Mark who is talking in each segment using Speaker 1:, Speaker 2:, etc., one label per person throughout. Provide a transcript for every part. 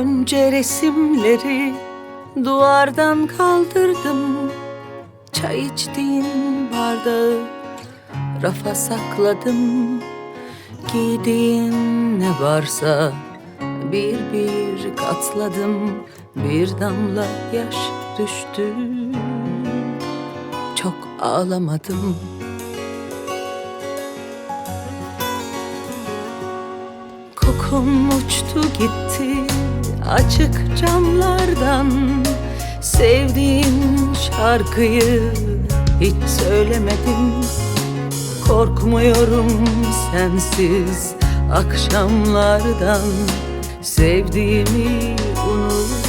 Speaker 1: önce resimleri duvardan kaldırdım. Çay içtiğin bardağı rafa sakladım. Giydiğin ne varsa bir bir katladım. Bir damla yaş düştü. Çok ağlamadım. Kokun uçtu gitti açık camlardan Sevdiğin şarkıyı hiç söylemedim. Korkmuyorum sensiz akşamlardan Sevdiğimi unut.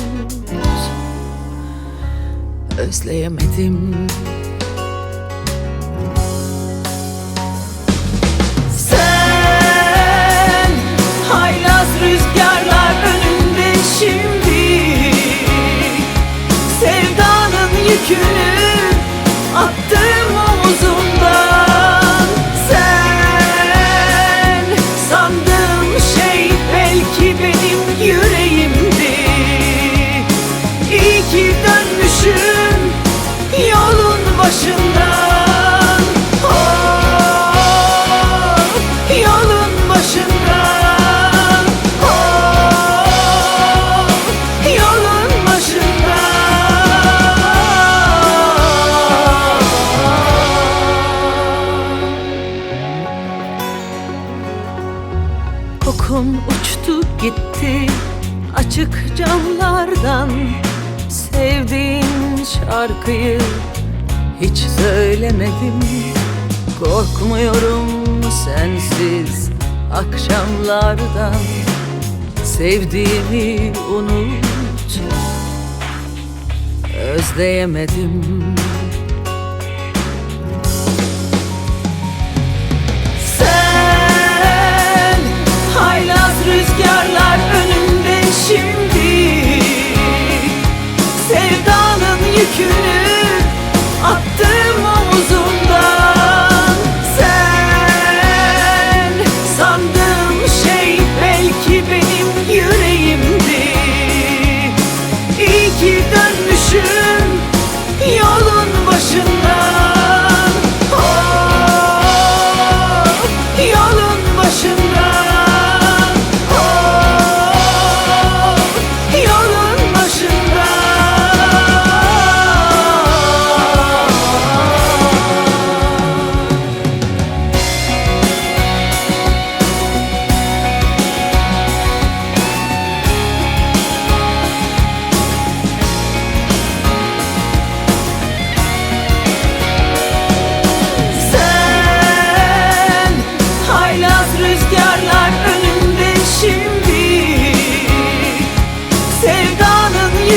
Speaker 1: Özleyemedim yükünü attım omuzumdan Kokun uçtu gitti açık camlardan. Sevdiğin şarkıyı hiç söylemedim. Korkmuyorum sensiz akşamlardan. Sevdiğimi unut Özleyemedim Sevdanın yükünü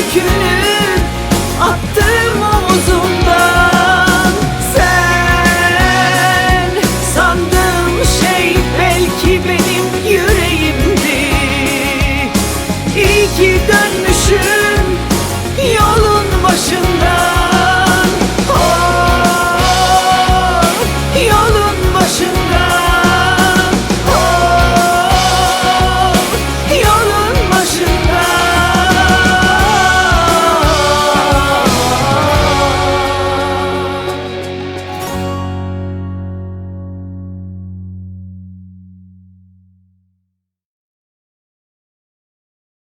Speaker 1: yükünü attı.